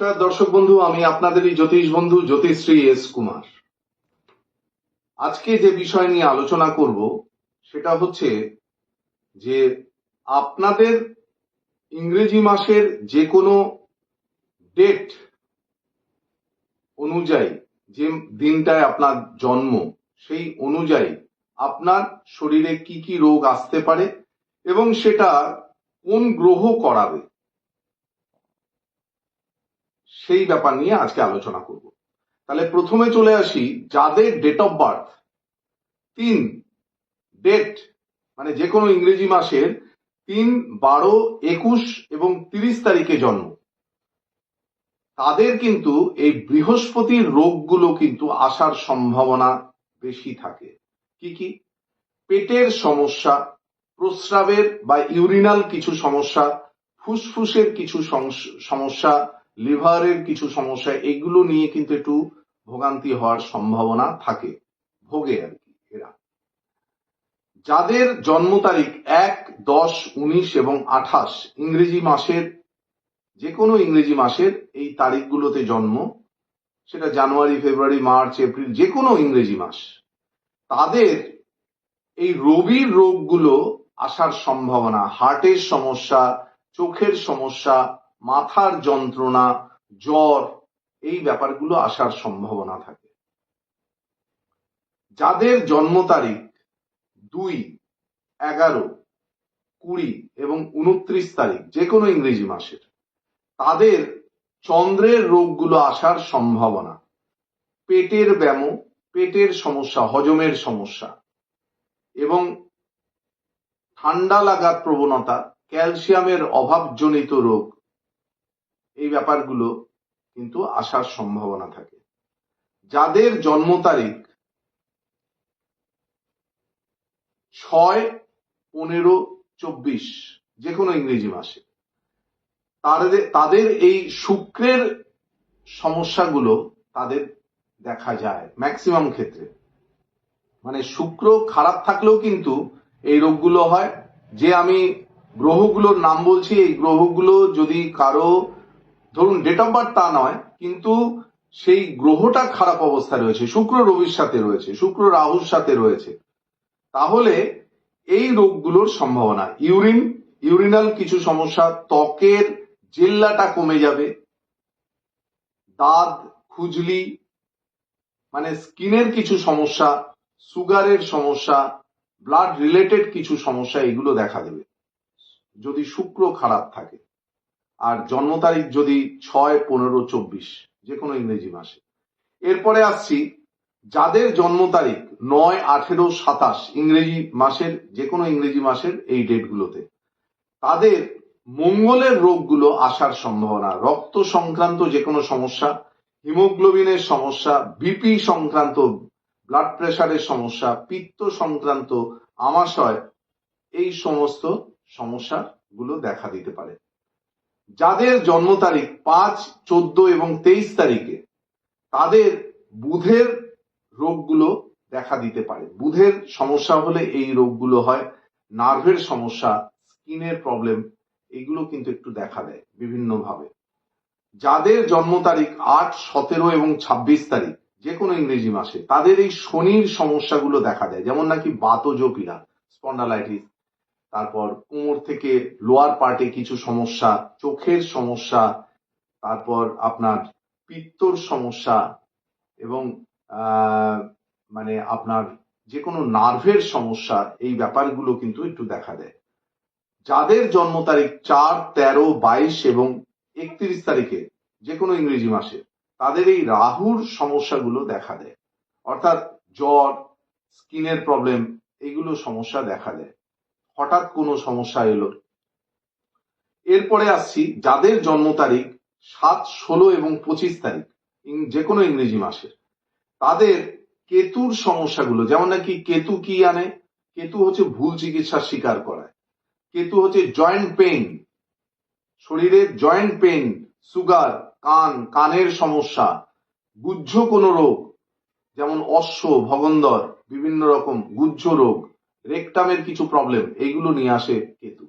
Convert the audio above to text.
নমস্কার, দর্শক বন্ধু, আমি আপনাদেরই জ্যোতিষ বন্ধু জ্যোতিশ্রী এস কুমার। আজকে যে বিষয় নিয়ে আলোচনা করব, সেটা হচ্ছে যে আপনাদের ইংরেজি মাসের যে কোনো ডেট অনুযায়ী, যে দিনটায় আপনার জন্ম, সেই অনুযায়ী আপনার শরীরে কি কি রোগ আসতে পারে এবং সেটা কোন গ্রহ করাবে সেই ব্যাপার নিয়ে আজকে আলোচনা করব। তাহলে প্রথমে চলে আসি যাদের ডেট অফ বার্থ তিন ডেট মানে যে কোনো ইংরেজি মাসের তিন, বারো, একুশ এবং তিরিশ তারিখে জন্ম। তাদের কিন্তু এই বৃহস্পতির রোগগুলো কিন্তু আসার সম্ভাবনা বেশি থাকে। কি কি? পেটের সমস্যা, প্রস্রাবের বা ইউরিনাল কিছু সমস্যা, ফুসফুসের কিছু সমস্যা লিভারের কিছু সমস্যা, এগুলো নিয়ে কিন্তু একটু ভোগান্তি হওয়ার সম্ভাবনা থাকে। ভোগে আর কি, এরা। যাদের জন্ম তারিখ এক, দশ, উনিশ এবং আঠাশ, ইংরেজি মাসের যে কোনো ইংরেজি মাসের এই তারিখগুলোতে জন্ম, সেটা জানুয়ারি, ফেব্রুয়ারি, মার্চ, এপ্রিল যে কোনো ইংরেজি মাস, তাদের এই রবির রোগগুলো আসার সম্ভাবনা, হার্টের সমস্যা, চোখের সমস্যা মাথার যন্ত্রণা, জ্বর, এই ব্যাপারগুলো আসার সম্ভাবনা থাকে। যাদের জন্ম তারিখ দুই, এগারো, কুড়ি এবং উনত্রিশ তারিখ যে কোনো ইংরেজি মাসের, তাদের চন্দ্রের রোগগুলো আসার সম্ভাবনা। পেটের ব্যাম পেটের সমস্যা, হজমের সমস্যা এবং ঠান্ডা লাগার প্রবণতা, ক্যালসিয়ামের অভাবজনিত রোগ এই ব্যাপারগুলো কিন্তু আসার সম্ভাবনা থাকে। যাদের জন্ম তারিখ ছয় পনেরো চব্বিশ যে কোনো ইংরেজি মাসে, তাদের তাদের এই শুক্রের সমস্যাগুলো তাদের দেখা যায় ম্যাক্সিমাম ক্ষেত্রে। মানে শুক্র খারাপ থাকলেও কিন্তু এই রোগগুলো হয়। যে আমি গ্রহগুলোর নাম বলছি, এই গ্রহগুলো যদি কারও ধরুন ডেট অফ বার্থ তা নয়, কিন্তু সেই গ্রহটা খারাপ অবস্থায় রয়েছে, শুক্র রবির সাথে রয়েছে, শুক্র রাহুর সাথে রয়েছে, তাহলে এই রোগগুলোর সম্ভাবনা, ইউরিন, ইউরিনাল কিছু সমস্যা, ত্বকের জেল্লাটা কমে যাবে, দাঁত, খুজলি মানে স্কিনের কিছু সমস্যা, সুগারের সমস্যা ব্লাড রিলেটেড কিছু সমস্যা, এগুলো দেখা দেবে, যদি শুক্র খারাপ থাকে। আর জন্ম তারিখ যদি ছয়, পনেরো, চব্বিশ যে কোনো ইংরেজি মাসে। এরপরে আসছি, যাদের জন্ম তারিখ নয়, আঠেরো, সাতাশ ইংরেজি মাসের যে কোনো ইংরেজি মাসের এই ডেটগুলোতে, তাদের মঙ্গলের রোগগুলো আসার সম্ভাবনা, রক্ত সংক্রান্ত যে কোনো সমস্যা, হিমোগ্লোবিনের সমস্যা, বিপি সংক্রান্ত ব্লাড প্রেশারের সমস্যা, পিত্ত সংক্রান্ত, আমাশয়, এই সমস্ত সমস্যা গুলো দেখা দিতে পারে। যাদের জন্ম তারিখ পাঁচ, চোদ্দ এবং তেইশ তারিখে, তাদের বুধের রোগগুলো দেখা দিতে পারে। বুধের সমস্যা হলে এই রোগগুলো হয়, নার্ভের সমস্যা, স্কিনের প্রবলেম, এগুলো কিন্তু একটু দেখা দেয় বিভিন্ন ভাবে যাদের জন্ম তারিখ আট, সতেরো এবং ছাব্বিশ তারিখ যে কোনো ইংরেজি মাসে, তাদের এই শনির সমস্যাগুলো দেখা দেয়। যেমন নাকি বাতজ পীড়া স্পন্ডালাইটিস তারপর কোমর থেকে লোয়ার পার্টে কিছু সমস্যা, চোখের সমস্যা, তারপর আপনার পিত্তর সমস্যা এবং মানে আপনার যে কোনো নার্ভের সমস্যা, এই ব্যাপারগুলো কিন্তু একটু দেখা দেয়। যাদের জন্ম তারিখ চার, তেরো, বাইশ এবং একত্রিশ তারিখে যে কোনো ইংরেজি মাসে, তাদের এই রাহুর সমস্যাগুলো দেখা দেয়। অর্থাৎ জ্বর, স্কিনের প্রবলেম এগুলো সমস্যা দেখা দেয়। হঠাৎ কোনো সমস্যা এলো। এরপরে আসছি, যাদের জন্ম তারিখ সাত, ষোলো এবং পঁচিশ তারিখ যে কোনো ইংরেজি মাসের। তাদের কেতুর সমস্যাগুলো, যেমন নাকি কেতু কি আনে? কেতু হচ্ছে ভুল চিকিৎসার শিকার করায় কেতু হচ্ছে জয়েন্ট পেইন। শরীরের জয়েন্ট পেইন, সুগার, কান, কানের সমস্যা গুহ্য কোনো রোগ, যেমন অশ্ব, ভগন্দর, বিভিন্ন রকম গুহ্য রোগ রেকটামের কিছু প্রবলেম এইগুলো নিয়ে আসে কেতু।